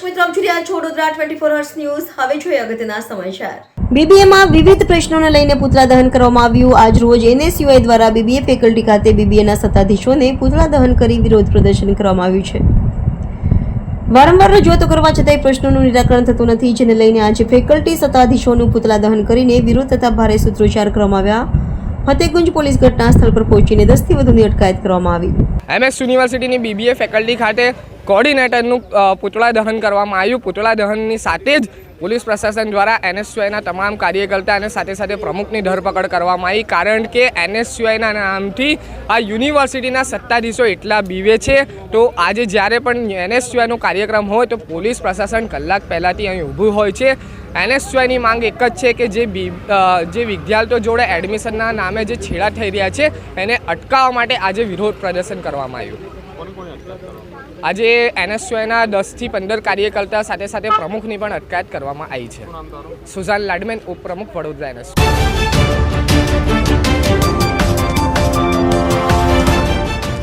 રહ્યા છો Vadodara twenty four hours news હવે જોઈએ અગત્યના સમાચાર. બીબીએમાં વિવિધ પ્રશ્નોને લઈને પુતળા દહન કરવામાં આવ્યું. આજ રોજ એનએસયુઆઈ દ્વારા બીબીએ ફેકલ્ટી ખાતે બીબીએના સત્તાધીશોને પુતળા દહન કરી વિરોધ પ્રદર્શન કરવામાં આવ્યું છે. વારંવાર રજૂઆતો કરવા છતાંય પ્રશ્નોનું નિરાકરણ થતું નથી, જેને લઈને આજે ફેકલ્ટી સત્તાધીશોનું પુતળા દહન કરીને વિરોધ તથા ભારે સૂત્રોચ્ચાર કરવામાં આવ્યા. ફતેગુંજ પોલીસ ઘટના સ્થળ પર પહોંચીને દસથી વધુની અટકાયત કરવામાં આવી. એમએસ યુનિવર્સિટીની બીબીએ ફેકલ્ટી ખાતે કોર્ડિનેટરનું પુતળા દહન કરવામાં આવ્યું. પુતળા દહનની સાથે જ પોલીસ પ્રશાસન દ્વારા એનએસયુઆઈના તમામ કાર્યકર્તા અને સાથે સાથે પ્રમુખની ધરપકડ કરવામાં આવી. કારણ કે એનએસયુઆઈના નામથી આ યુનિવર્સિટીના સત્તાધીશો એટલા બીવે છે. તો આજે જ્યારે પણ એનએસયુઆઈનો કાર્યક્રમ હોય તો પોલીસ પ્રશાસન કલાક પહેલાંથી અહીં ઊભું હોય છે. એનએસયુઆઈની માંગ એક જ છે કે જે બી જે વિદ્યાર્થીઓ જોડે એડમિશનના નામે જે છેડા થઈ રહ્યા છે એને અટકાવવા માટે આજે વિરોધ પ્રદર્શન કરવામાં આવ્યું. આજે એનએસયુઆઈના દસથી પંદર કાર્યકર્તા સાથે સાથે પ્રમુખની પણ અટકાયત કરવામાં આવી છે. સુઝાન લાડમેન ઉપપ્રમુખ વડોદરા એનએસ